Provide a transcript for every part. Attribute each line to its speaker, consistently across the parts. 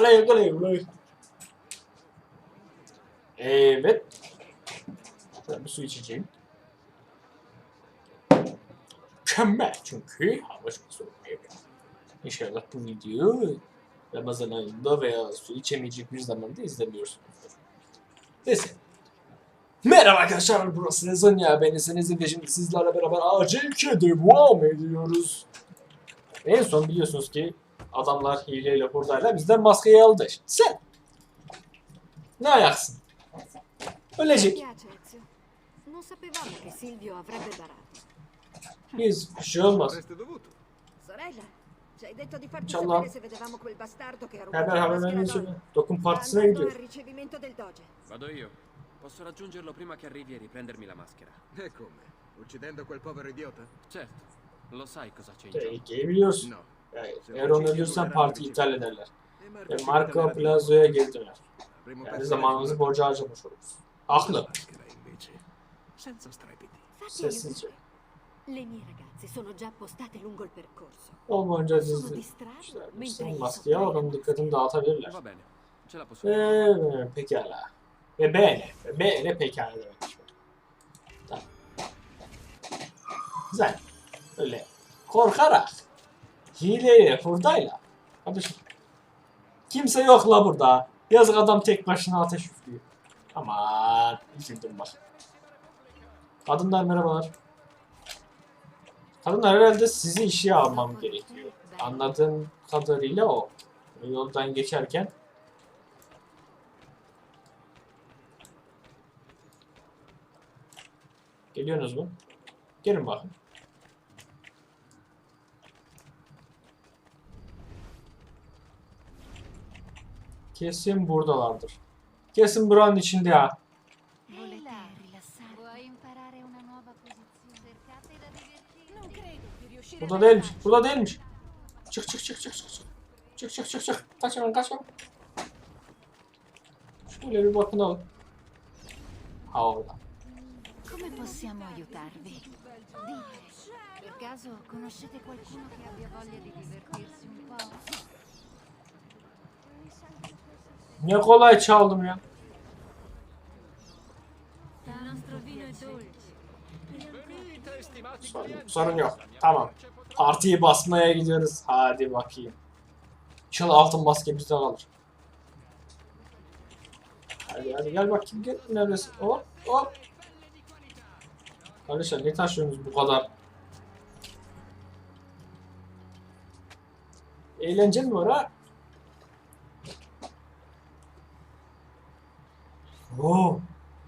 Speaker 1: Alay alay alay. Evet. Ben bir su içeceğim. Mükemmel çünkü hava çok soğuk. Evet. İnşallah bu videoyu Ramazan ayında veya su içemeyecek bir zamanda izlemiyorsunuzdur. Neyse. Merhaba arkadaşlar burası Rezanya ben Eseniz'in ve şimdi sizlerle beraber acil devam ediyoruz. En son biliyorsunuz ki adamlar hileyle hurdayla bizden maskeyi aldı. Şimdi sen ne ayaksın? Ölecek. Biz bir şey olmaz.
Speaker 2: Avreste dovuto.
Speaker 3: Sorella, ci hai detto di farti
Speaker 1: Inshallah.
Speaker 3: sapere se vedevamo quel bastardo che ha rubato
Speaker 1: Haber
Speaker 3: la
Speaker 1: haber
Speaker 3: maschera
Speaker 1: vermiş
Speaker 3: d'oro.
Speaker 1: Dokun partisine gidiyor.
Speaker 4: Vado io. Posso raggiungerlo prima che arrivi e riprendermi la maschera.
Speaker 2: E come? Uccidendo quel povero idiota?
Speaker 4: Certo, lo sai cosa c'è in gioco.
Speaker 2: No.
Speaker 1: Yani eğer onu ölürsen parti iptal ederler. Ve Marco Plazo'ya geri döner. Yani zamanımızı borca harcamış oluruz. Haklı. Sessizce.
Speaker 3: Le mie ragazze sono già postate lungo il percorso.
Speaker 1: Olmayınca
Speaker 3: distratte
Speaker 1: İşte al adamın dikkatini dağıtabilirler.
Speaker 4: Va bene, ce la posso fare.
Speaker 1: Eee pekala. Ve bene. Ve bene pekala demek. Tamam. Güzel. Öyle korkarak hileyle hurdayla. Kardeşim. Kimse yok la burada. Yazık adam tek başına ateş üflüyor. Aman üzüldüm bak. Kadınlar merhabalar. Kadınlar herhalde sizi işe almam gerekiyor. Anladığım kadarıyla o. Yoldan geçerken Geliyorsunuz mu? Gelin bakın. Kesin buradalardır. Kesin buranın içinde ya. Burada
Speaker 3: ad
Speaker 1: değilmiş. Burada değilmiş. Çık çık çık çık çık çık. Çık çık çık. Kaç hemen kaç hemen. Şöyle bir bakın alın. Ha orada.
Speaker 5: Come possiamo aiutarvi? Per caso conoscete qualcuno che abbia voglia di divertirsi un po'?
Speaker 1: Ne kolay çaldım ya. Sorun, sorun yok. Tamam. Partiyi basmaya gidiyoruz. Hadi bakayım. Çıl altın maske bizde kalır. Hadi hadi gel bakayım gel. Neredesin? Hop hop. Kardeşler ne taşıyorsunuz bu kadar? Eğlence mi var ha? Oo,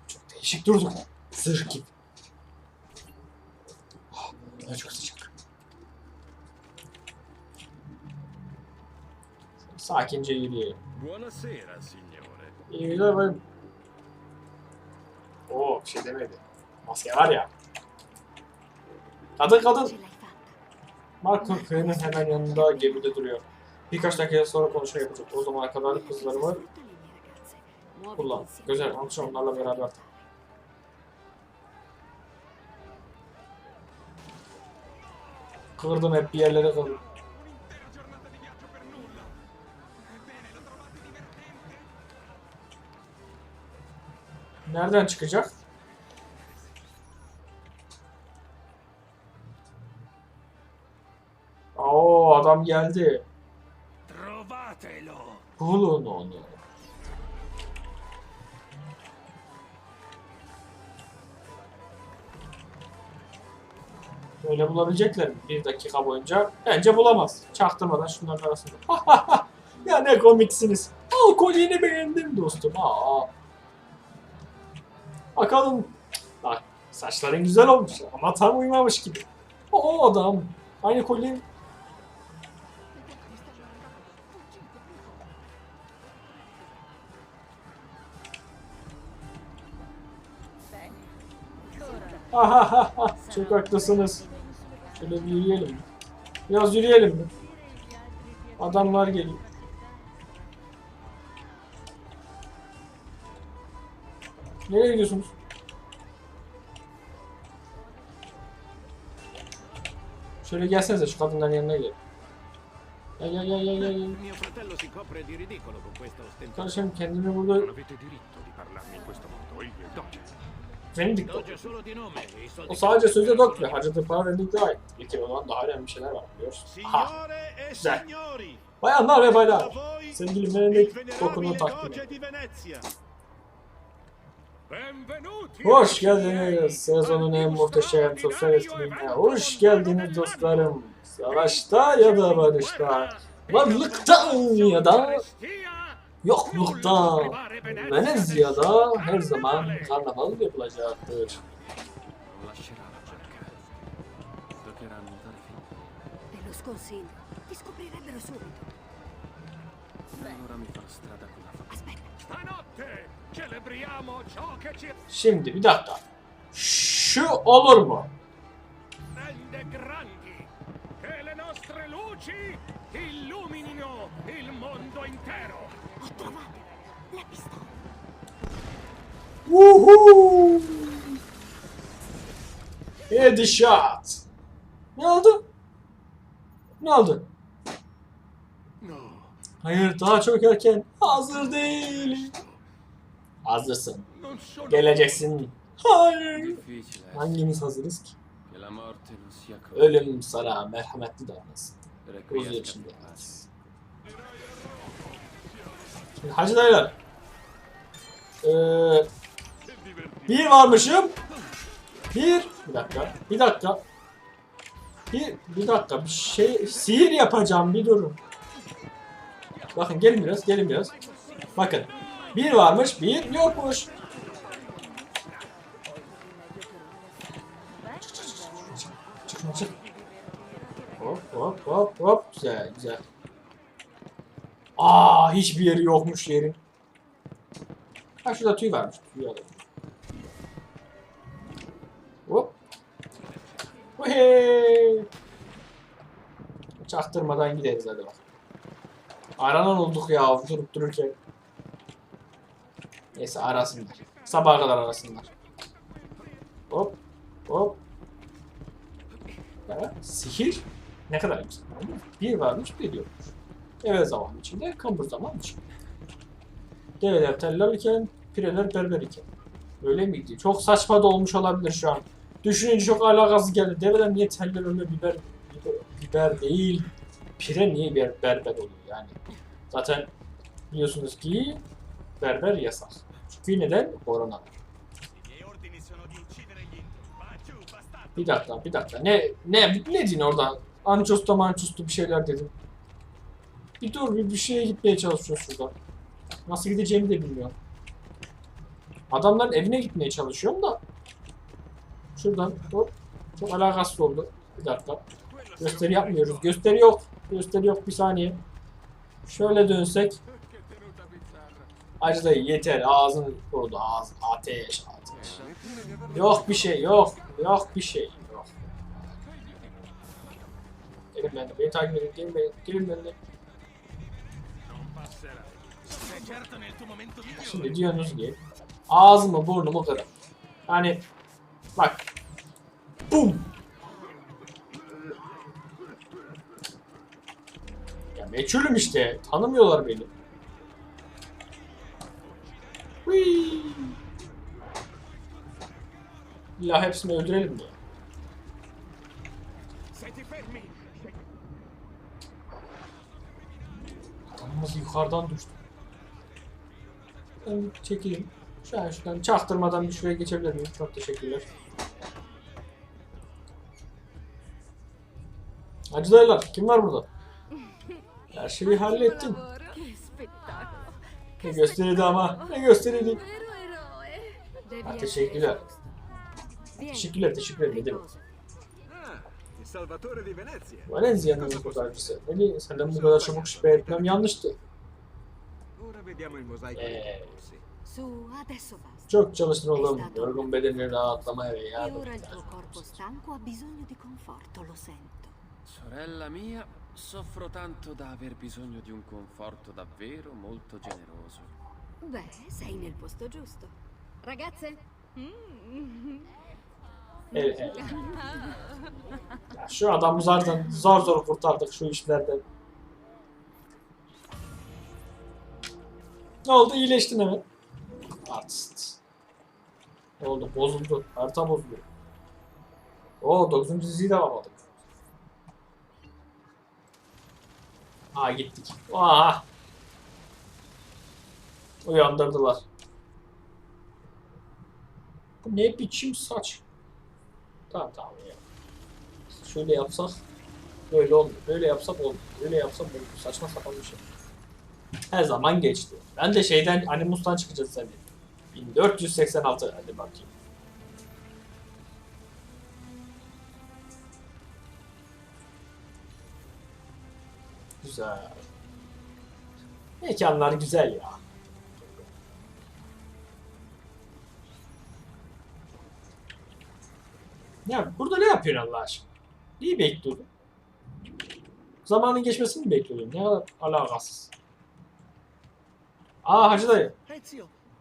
Speaker 1: çok değişik durduk. Zırh gibi. Ay, çok sıcak. Sakince yürüyelim.
Speaker 6: Buonasera, signore.
Speaker 1: İyi güzel bayım. Oo bir şey demedi. Maske var ya. Kadın kadın. Marco köyünün hemen yanında gemide duruyor. Birkaç dakika sonra konuşma yapacak. O zamana kadar kızlarımı kullan. Güzel, alışın onlarla beraber. Kırdım hep bir yerlere kırdım. Nereden çıkacak? Oo adam geldi.
Speaker 6: Trovatelo!
Speaker 1: Bulun onu. Böyle bulabilecekler mi? Bir dakika boyunca. Bence bulamaz. Çaktırmadan şunların arasında. ya ne komiksiniz. Al kolyeni beğendim dostum. Aa. Bakalım. Bak saçların güzel olmuş ama tam uymamış gibi. O adam. Aynı Ahahaha, Çok haklısınız. Şöyle bir yürüyelim mi? Biraz yürüyelim mi? Adamlar geliyor. Nereye gidiyorsunuz? Şöyle gelsenize şu kadınların yanına. Gel gel gel gel gel. gel. Kardeşim kendimi burada
Speaker 6: Non avete diritto di parlarmi in questo modo. Io è Doge.
Speaker 1: Venedik
Speaker 2: Doge solo di nome. e i soldi
Speaker 1: O sadece sözde doktor. Harcadığı para Venedik daha iyi. Getir o zaman daha önemli şeyler var biliyorsun.
Speaker 6: Signore e
Speaker 1: Güzel. Bayanlar ve baylar. Sevgili
Speaker 6: il
Speaker 1: Venedik kokunu
Speaker 6: venerabile
Speaker 1: takdim
Speaker 6: Doge
Speaker 1: ediyorum.
Speaker 6: di Venezia.
Speaker 4: Benvenuti!
Speaker 1: Hoş geldiniz sezonun en muhteşem sosyal etkinliğine. Hoş geldiniz dostlarım. Savaşta ya da barışta. Varlıkta ya da yoklukta. Venezia'da her zaman karnaval yapılacaktır.
Speaker 3: Sconsiglio. Ti scoprirebbero subito.
Speaker 1: Şimdi bir dakika. Şu olur mu?
Speaker 3: Pistola.
Speaker 1: Woohoo! Headshot. Ne oldu? Ne oldu? Hayır daha çok erken. Hazır değil. Hazırsın. Geleceksin. Hayır. Hangimiz hazırız ki? Ölüm sana merhametli davransın. Huzur içinde hacı dayılar. Ee, bir varmışım. Bir. Bir dakika. Bir dakika. Bir, bir dakika. Bir şey sihir yapacağım. Bir durun. Bakın gelin biraz. Gelin biraz. Bakın. Bir varmış. Bir yokmuş. Hop hop hop hop. Güzel güzel. Aa hiçbir yeri yokmuş yerin. Ha şurada tüy varmış. Tüy alalım. Hop. Hey. Çaktırmadan gideriz hadi bak. Aranan olduk ya durup dururken. Neyse arasınlar. Sabaha kadar arasınlar. Hop. Hop. Ya, sihir ne kadar güzel. Bir varmış bir yokmuş. Evet zaman içinde, kambur zaman içinde. Develer teller iken, pireler berber iken. Öyle miydi? Çok saçma da olmuş olabilir şu an. Düşününce çok alakası geldi. Develer niye teller öyle biber, biber, biber değil, pire niye ber, berber oluyor yani. Zaten biliyorsunuz ki berber yasak. Çünkü neden? Korona. Bir dakika, bir dakika. Ne ne ne dedin orada? Ançosta mançosta bir şeyler dedim. Bir dur, bir, bir şeye gitmeye çalışıyoruz şurada. Nasıl gideceğimi de bilmiyorum. Adamların evine gitmeye çalışıyorum da. Şuradan hop. Çok alakasız oldu. Bir dakika. Gösteri yapmıyoruz. Gösteri yok. Gösteri yok. Bir saniye. Şöyle dönsek. Acı dayı yeter. Ağzın kurudu. Ağzın. Ateş. Ateş. Yok bir şey. Yok. Yok bir şey. Yok. Gelin benimle. Beni takip edin. Gelin benimle. Gelin benimle. Şimdi diyorsunuz ki ağzımı burnumu kırın. Yani bak. Bum. Ya meçhulüm işte. Tanımıyorlar beni. Whee! İlla hepsini öldürelim! Adamımız yukarıdan düştü. Ben çekeyim. Şu an şuradan çaktırmadan bir şuraya geçebilir miyim? Çok teşekkürler. Hacı dayılar, kim var burada? Her şeyi hallettim. Ne gösteriydi ama, ne Ah,
Speaker 3: essere
Speaker 1: teşekkürler. Teşekkürler, teşekkür ederim. Ne demek?
Speaker 2: Salvatore di Venezia.
Speaker 1: Valencia'nın kurtarıcısı. Beni senden bu kadar çabuk şüphe etmem yanlıştı.
Speaker 2: Ora vediamo il mosaico
Speaker 1: çok çalıştın oğlum. Yorgun bedenini rahatlamaya ve yardım et.
Speaker 4: Sorella mia, soffro tanto da aver bisogno di un conforto davvero molto generoso.
Speaker 3: Beh, sei nel posto giusto. Ragazze? Mm.
Speaker 1: Evet, evet. Ya şu adamı zaten zor zor kurtardık şu işlerden. Ne oldu? İyileştin hemen. Artist. Ne oldu? Bozuldu. Harita bozuluyor. Oo 9. diziyi de alamadık. Aa gittik. Aa. Uyandırdılar. Bu ne biçim saç? Tamam tamam ya. Şöyle yapsak böyle olmuyor. Böyle yapsak olmuyor. Böyle yapsak olmuyor. Saçma sapan bir şey. Her zaman geçti. Ben de şeyden Animus'tan çıkacağız zannettim. 1486 hadi bakayım. Güzel. Mekanlar güzel ya. Ya burada ne yapıyorsun Allah aşkına? Neyi bekliyordun? Zamanın geçmesini mi bekliyordun? Ne kadar alakasız. Aa Hacı dayı.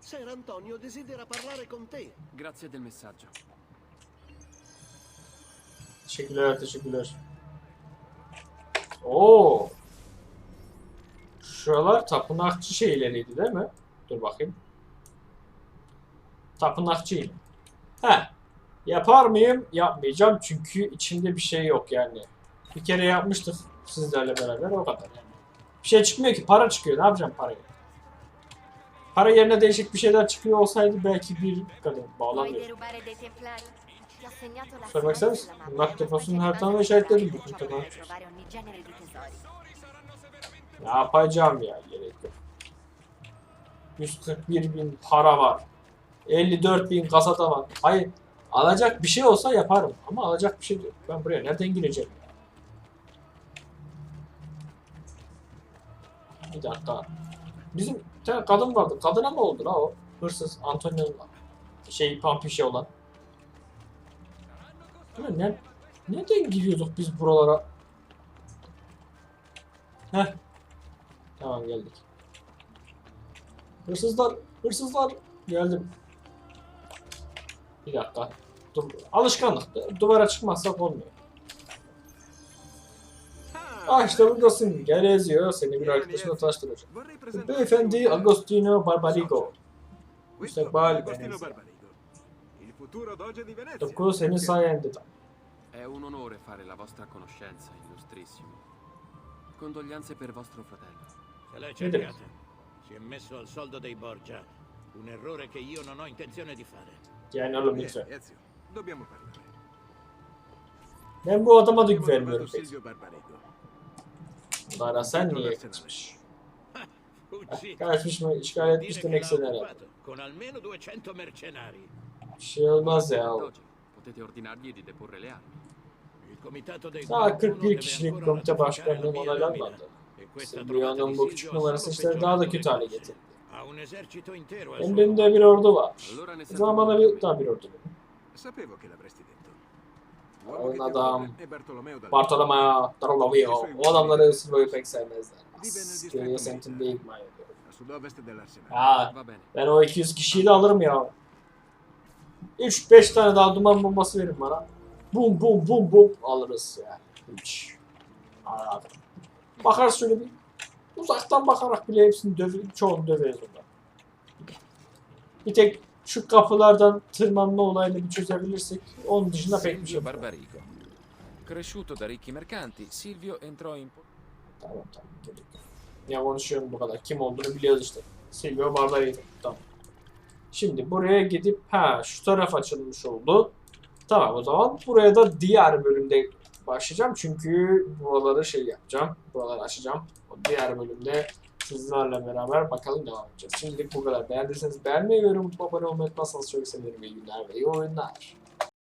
Speaker 7: Ser Antonio desidera parlare con te.
Speaker 4: Grazie del messaggio.
Speaker 1: Teşekkürler, teşekkürler. Oo. Şuralar tapınakçı şeyleriydi değil mi? Dur bakayım. Tapınakçıyım. He. Yapar mıyım? Yapmayacağım çünkü içinde bir şey yok yani. Bir kere yapmıştık sizlerle beraber o kadar yani. Bir şey çıkmıyor ki para çıkıyor. Ne yapacağım parayı? Para yerine değişik bir şeyler çıkıyor olsaydı belki bir kadın
Speaker 5: Vuoi
Speaker 1: bağlamıyor.
Speaker 5: della
Speaker 1: Bunlar
Speaker 5: mappa,
Speaker 1: deposunun
Speaker 5: ti
Speaker 1: işaretledim bütün
Speaker 5: tesori.
Speaker 1: Ne yapacağım ya gerek yok. 141 bin para var. 54 bin kasada var. Hayır alacak bir şey olsa yaparım ama alacak bir şey yok. Ben buraya nereden gireceğim? Bir dakika. Bizim bir tane kadın vardı. Kadına mı oldu la o? Hırsız. Antonio'nun şey pampişe olan. Değil? Ne, nereden giriyorduk biz buralara? Heh. Tamam geldik. Hırsızlar, hırsızlar geldim. Bir dakika. Dur, alışkanlık. Duvara çıkmazsak olmuyor. Ah işte buradasın. Gel eziyor. Seni bir arkadaşına
Speaker 2: presentare
Speaker 1: Beyefendi Agostino Barbarigo.
Speaker 2: Questo
Speaker 1: Müstakbel
Speaker 2: è Agostino
Speaker 1: Venezia.
Speaker 2: Barbarigo. Il futuro doge di Venezia.
Speaker 1: Tıpkı senin sayende.
Speaker 4: È un onore fare la vostra conoscenza, illustrissimo. Condoglianze per vostro fratello.
Speaker 8: Se l'è cercata. Si è messo al soldo dei Borgia. Un errore che io non ho intenzione di fare.
Speaker 1: Yani oğlum
Speaker 2: Vieni,
Speaker 1: lütfen.
Speaker 2: Ezio, dobbiamo parlare.
Speaker 1: Ben bu adama da güvenmiyorum pek.
Speaker 2: Silvio Barbarigo.
Speaker 1: Bunlara sen niye kaçmış? Kaçmış mı? İşgal etmiş demeksin
Speaker 8: l'ha
Speaker 1: herhalde.
Speaker 8: occupato, con almeno 200 mercenari.
Speaker 1: Bir şey olmaz ya.
Speaker 4: Doge, potete ordinargli di deporre le armi.
Speaker 8: Il comitato dei
Speaker 1: Daha
Speaker 8: 41
Speaker 1: 41
Speaker 8: deve
Speaker 1: kişilik komite başkanlığı onaylanmadı.
Speaker 8: E di
Speaker 1: bu küçük numarası işleri daha da kötü
Speaker 8: le
Speaker 1: hale getirdi.
Speaker 8: Ha un esercito intero al
Speaker 1: Hem
Speaker 8: suo
Speaker 1: benim de
Speaker 8: fianco.
Speaker 1: bir ordu var. O zaman bana bir, daha bir ordu.
Speaker 2: Sapevo che l'avresti detto.
Speaker 1: Un
Speaker 2: L'uomo che ti
Speaker 1: adam.
Speaker 2: Bartolomeo
Speaker 1: Darlovio. O adamları Silvio'yu pek sevmezler.
Speaker 2: Distretto
Speaker 1: semtinde ikma ediyorum. Ha, ben o 200 kişiyi de alırım ya. 3-5 tane daha duman bombası verin bana. Bum bum bum bum alırız yani. Hiç. Anladım. Şöyle bir. Uzaktan bakarak bile hepsini döv çoğunu döveriz ondan. Bir tek şu kapılardan tırmanma olayını bir çözebilirsek onun dışında pek bir şey yok.
Speaker 9: Barbarigo. Cresciuto da ricchi mercanti, Silvio entrò in
Speaker 1: Tamam tamam. yok. Ya konuşuyorum bu kadar. Kim olduğunu biliyoruz işte. Silvio Barbarino. Tamam. Şimdi buraya gidip ha şu taraf açılmış oldu. Tamam o zaman buraya da diğer bölümde başlayacağım. Çünkü buraları şey yapacağım. Buraları açacağım. O diğer bölümde sizlerle beraber bakalım devam edeceğiz. Şimdilik bu kadar. Beğendiyseniz beğenmeyi ve yorum abone olmayı unutmazsanız çok sevinirim. İyi günler ve iyi oyunlar.